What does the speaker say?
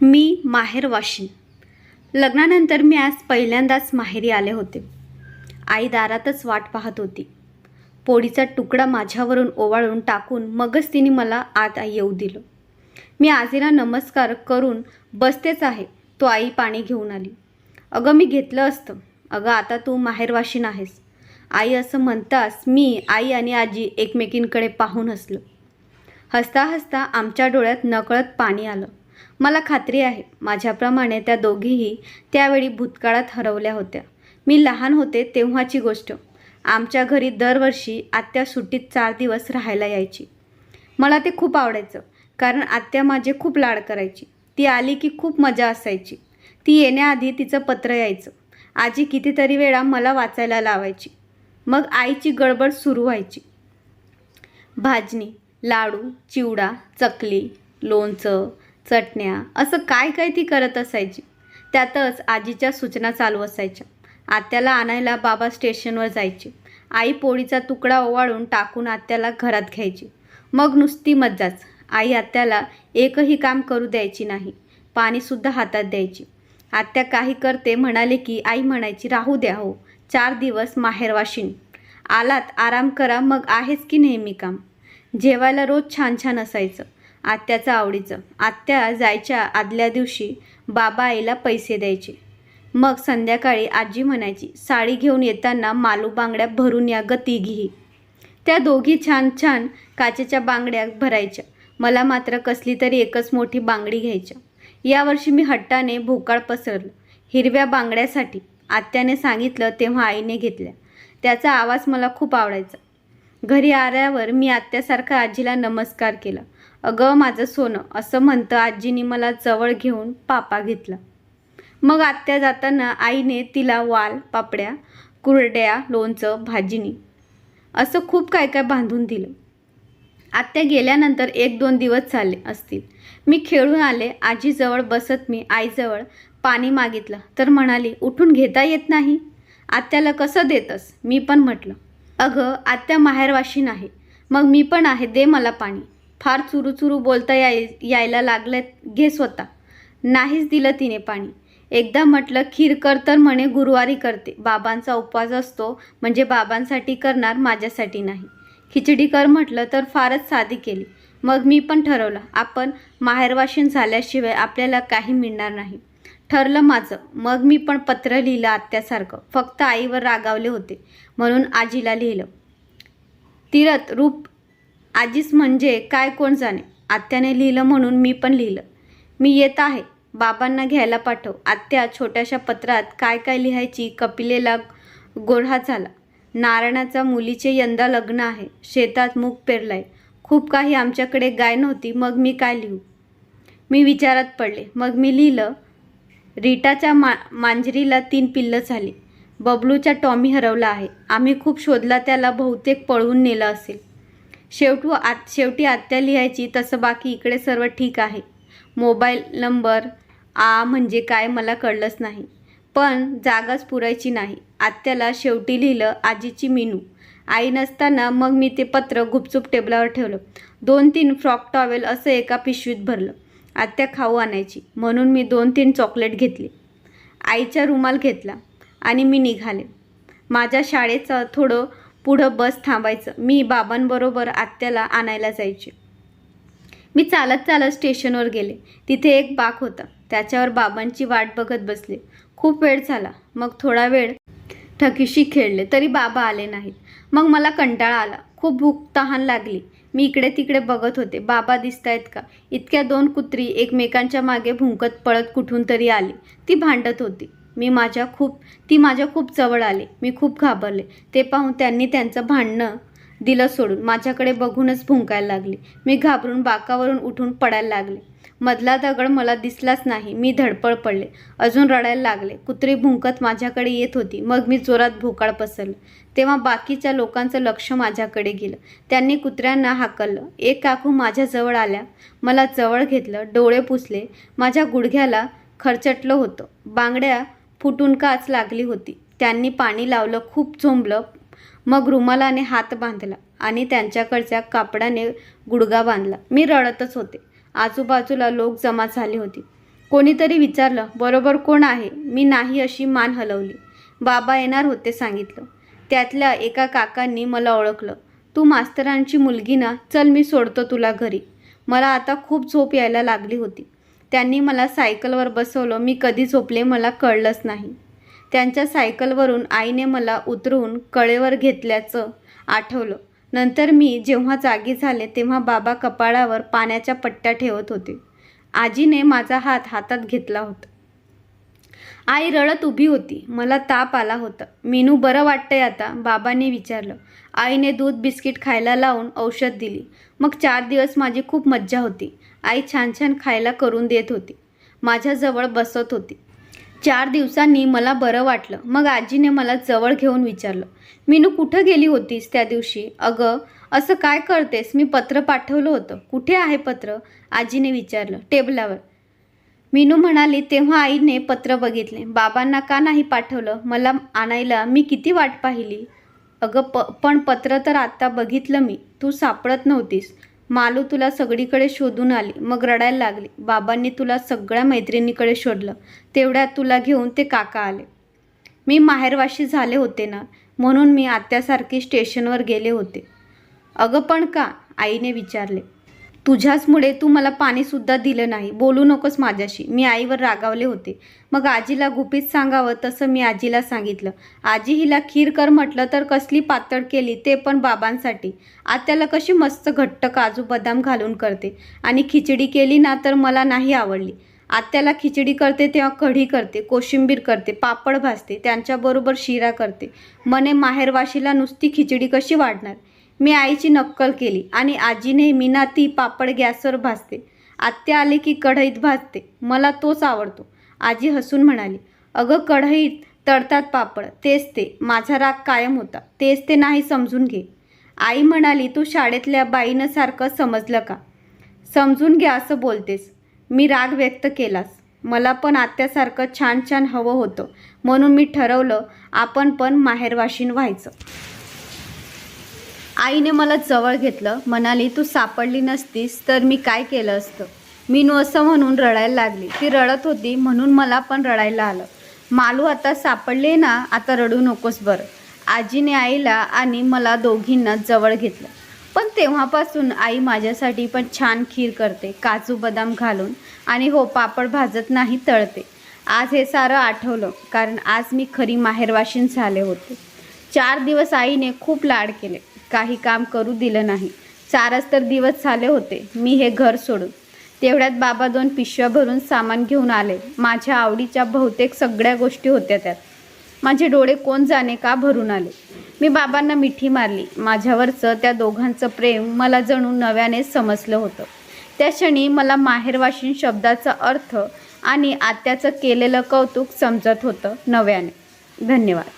मी माहेर वाशिन लग्नानंतर मी आज पहिल्यांदाच माहेरी आले होते. आई दारातच वाट पाहत होती. पोळीचा तुकडा माझ्यावरून ओवाळून टाकून मगच तिने मला आत येऊ दिलं. मी आजीला नमस्कार करून बसतेच आहे तो आई पाणी घेऊन आली. अगं मी घेतलं असतं. अगं आता तू माहेरवाशीन आहेस. आई असं म्हणताच मी आई आणि आजी एकमेकींकडे पाहून हसलो. हसता हसता आमच्या डोळ्यात नकळत पाणी आलं. मला खात्री आहे. माझ्याप्रमाणे त्या दोघीही त्यावेळी भूतकाळात हरवल्या होत्या. मी लहान होते तेव्हाची गोष्ट. आमच्या घरी दरवर्षी आत्या सुट्टीत चार दिवस राहायला यायची. मला ते खूप आवडायचं कारण आत्या माझे खूप लाड करायची. ती आली की खूप मजा असायची. ती येण्याआधी तिचं पत्र यायचं. आजी कितीतरी वेळा मला वाचायला लावायची. मग आईची गडबड सुरू व्हायची. भाजणी लाडू चिवडा चकली लोणचं चटण्या असं काय काय ती करत असायची? त्यातच आजीच्या सूचना चालू असायच्या. आत्याला आणायला बाबा स्टेशनवर जायचे. आई पोळीचा तुकडा ओवाळून टाकून आत्याला घरात घ्यायची. मग नुसती मज्जाच. आई आत्याला एकही काम करू द्यायची नाही. पाणीसुद्धा हातात द्यायची. आत्या काही करते म्हणाले की आई म्हणायची राहू द्या हो. चार दिवस माहेरवाशीन आलात आराम करा. मग आहेच की नेहमी काम? जेवायला रोज छान छान असायचं. आत्याचं आवडीचं. आत्या जायच्या आदल्या दिवशी बाबा आईला पैसे द्यायचे. मग संध्याकाळी आजी म्हणायची साडी घेऊन येताना मालू बांगड्या भरून या ग तिघीही. त्या दोघी छान छान काचेच्या बांगड्या भरायच्या. मला मात्र कसली तरी एकच मोठी बांगडी घ्यायच्या यावर्षी मी हट्टाने भोकाळ पसरलो. हिरव्या बांगड्यासाठी आत्याने सांगितलं तेव्हा आईने घेतल्या. त्याचा आवाज मला खूप आवडायचा. घरी आल्यावर मी आत्यासारखा आजीला नमस्कार केला. अगं माझं सोनं असं म्हणतं आजीने मला जवळ घेऊन पापा घेतला. मग आत्या जाताना आईने तिला वाल पापड्या कुरड्या लोणचं भाजीनी असं खूप काय काय बांधून दिलं. आत्या गेल्यानंतर एक दोन दिवस चालले असतील. मी खेळून आले आजीजवळ बसत मी आईजवळ पाणी मागितलं. तर म्हणाली उठून घेता येत नाही? आत्याला कसं देतस? मी पण म्हटलं अगं आत्या माहेरवाशीन आहे मग मी पण आहे दे मला पाणी. फार चुरू चुरू बोलता याय यायला लागलं घे स्वतः. नाहीच दिलं तिने पाणी. एकदा म्हटलं खीर कर तर म्हणे गुरुवारी करते. बाबांचा उपवास असतो म्हणजे बाबांसाठी करणार माझ्यासाठी नाही. खिचडी कर म्हटलं तर फारच साधी केली. मग मी पण ठरवलं आपण माहेरवाशीन झाल्याशिवाय आपल्याला काही मिळणार नाही. ठरलं माझं. मग मी पण पत्र लिहिलं आत्यासारखं. फक्त आईवर रागावले होते. म्हणून आजीला लिहिलं. तीरथ रूप आजीच म्हणजे काय कोण जाणे? आत्याने लिहिलं म्हणून मी पण लिहिलं. मी येत आहे. बाबांना घ्यायला पाठव. आत्या छोट्याशा पत्रात काय काय लिहायची? कपिलेला गोढा झाला. नारायणाचा मुलीचे यंदा लग्न आहे. शेतात मूग पेरलाय. खूप काही आमच्याकडे गाय नव्हती. मग मी काय लिहू? मी विचारात पडले. मग मी लिहिलं रीटाच्या मा मांजरीला तीन पिल्लं झाली. बबलूच्या टॉमी हरवला आहे. आम्ही खूप शोधला त्याला बहुतेक पळवून नेलं असेल. शेवटू आत शेवटी आत्या लिहायची तसं बाकी इकडे सर्व ठीक आहे. मोबाईल नंबर आ म्हणजे काय मला कळलंच नाही. पण जागाच पुरायची नाही. आत्याला शेवटी लिहिलं आजीची मिनू. आई नसताना मग मी ते पत्र गुपचूप टेबलावर ठेवलं. दोन तीन फ्रॉक टॉवेल असं एका पिशवीत भरलं. आत्या खाऊ आणायची. म्हणून मी दोन तीन चॉकलेट घेतली. आईचा रुमाल घेतला आणि मी निघाले. माझ्या शाळेचं थोडं पुढं बस थांबायचं. मी बाबांबरोबर आत्याला आणायला जायचे. मी चालत चालत स्टेशनवर गेले. तिथे एक बाक होता. त्याच्यावर बाबांची वाट बघत बसले. खूप वेळ झाला. मग थोडा वेळ ठकीशी खेळले. तरी बाबा आले नाहीत. मग मला कंटाळा आला. खूप भूक तहान लागली. मी इकडे तिकडे बघत होते. बाबा दिसतायत का? इतक्या दोन कुत्री एकमेकांच्या मागे भुंकत पळत कुठून तरी आली. ती भांडत होती. मी माझ्या खूप ती माझ्या खूप जवळ आली. मी खूप घाबरले. ते पाहून त्यांनी त्यांचं भांडणं दिलं सोडून माझ्याकडे बघूनच भुंकायला लागली. मी घाबरून बाकावरून उठून पडायला लागले. मधला दगड मला दिसलाच नाही. मी धडपड पडले. अजून रडायला लागले. कुत्री भुंकत माझ्याकडे येत होती. मग मी जोरात भोकाळ पसरलं. तेव्हा बाकीच्या लोकांचं लक्ष माझ्याकडे गेलं. त्यांनी कुत्र्यांना हाकललं. एक काकू माझ्याजवळ आल्या. मला जवळ घेतलं. डोळे पुसले. माझ्या गुडघ्याला खरचटलं होतं. बांगड्या फुटून काच लागली होती. त्यांनी पाणी लावलं. खूप झोंबलं. मग रुमालाने हात बांधला आणि त्यांच्याकडच्या कापडाने गुडगा बांधला. मी रडतच होते. आजूबाजूला लोक जमा झाले होते. कोणीतरी विचारलं बरोबर कोण आहे? मी नाही अशी मान हलवली. बाबा येणार होते सांगितलं. त्यातल्या एका काकांनी मला ओळखलं. तू मास्तरांची मुलगी ना चल मी सोडतो तुला घरी. मला आता खूप झोप यायला लागली होती. त्यांनी मला सायकलवर बसवलं. मी कधी झोपले मला कळलंच नाही. त्यांच्या सायकलवरून आईने मला उतरवून कळेवर घेतल्याचं आठवलं. नंतर मी जेव्हा जागी झाले तेव्हा बाबा कपाळावर पाण्याच्या पट्ट्या ठेवत होते. आजीने माझा हात हातात घेतला होता. आई रडत उभी होती. मला ताप आला होता. मेनू बरं वाटतंय आता? बाबांनी विचारलं. आईने दूध बिस्किट खायला लावून औषध दिली. मग चार दिवस माझी खूप मज्जा होती. आई छान छान खायला करून देत होती. माझ्याजवळ बसत होती. चार दिवसांनी मला बरं वाटलं. मग आजीने मला जवळ घेऊन विचारलं मीनू कुठं गेली होतीस त्या दिवशी? अगं असं काय करतेस? मी पत्र पाठवलं होतं. कुठे आहे पत्र? आजीने विचारलं टेबलावर. मीनू म्हणाली तेव्हा आईने पत्र बघितले. बाबांना का नाही पाठवलं? मला आणायला मी किती वाट पाहिली? अगं प पण पत्र तर आत्ता बघितलं मी. तू सापडत नव्हतीस. मालू तुला सगळीकडे शोधून आली मग रडायला लागली. बाबांनी तुला सगळ्या मैत्रिणीकडे शोधलं तेवढ्यात तुला घेऊन ते काका आले. मी माहेरवाशी झाले होते ना म्हणून मी आत्यासारखी स्टेशनवर गेले होते. अगं पण का? आईने विचारले. तुझ्याचमुळे तू मला पाणीसुद्धा दिलं नाही. बोलू नकोस माझ्याशी. मी आईवर रागावले होते. मग आजीला गुपित सांगावं तसं मी आजीला सांगितलं. आजी हिला खीर कर म्हटलं तर कसली पातळ केली ते पण बाबांसाठी. आत्याला कशी मस्त घट्ट काजू बदाम घालून करते. आणि खिचडी केली ना तर मला नाही आवडली. आत्याला खिचडी करते तेव्हा कढी करते कोशिंबीर करते पापड भाजते त्यांच्याबरोबर शिरा करते. मने माहेरवाशीला नुसती खिचडी कशी वाढणार? मी आईची नक्कल केली आणि आजीने मीना ती पापड गॅसवर भाजते. आत्या आले की कढईत भाजते. मला तोच आवडतो. आजी हसून म्हणाली अगं कढईत तळतात पापड. तेच ते. माझा राग कायम होता. तेच ते नाही समजून घे. आई म्हणाली तू शाळेतल्या बाईनं सारखं समजलं का? समजून घ्या असं बोलतेस. मी राग व्यक्त केलास. मला पण आत्यासारखं छान छान हवं होतं. म्हणून मी ठरवलं आपण पण माहेरवाशीन व्हायचं. आईने मला जवळ घेतलं. म्हणाली तू सापडली नसतीस तर मी काय केलं असतं मीनू असं म्हणून रडायला लागली. ती रडत होती म्हणून मला पण रडायला आलं. मालू आता सापडले ना? आता रडू नकोस बरं. आजीने आईला आणि मला दोघींना जवळ घेतलं. पण तेव्हापासून आई माझ्यासाठी पण छान खीर करते काजू बदाम घालून आणि हो पापड भाजत नाही तळते. आज हे सारं आठवलं कारण आज मी खरी माहेरवाशीन झाले होते. चार दिवस आईने खूप लाड केले. काही काम करू दिलं नाही. चारच तर दिवस झाले होते. मी हे घर सोडून. तेवढ्यात बाबा दोन पिशव्या भरून सामान घेऊन आले. माझ्या आवडीच्या बहुतेक सगळ्या गोष्टी होत्या त्यात. माझे डोळे कोण जाणे का भरून आले. मी बाबांना मिठी मारली. माझ्यावरचं त्या दोघांचं प्रेम मला जणू नव्याने समजलं होतं. त्या क्षणी मला माहेरवाशीन शब्दाचा अर्थ आणि आत्याचं केलेलं कौतुक समजत होतं नव्याने. धन्यवाद.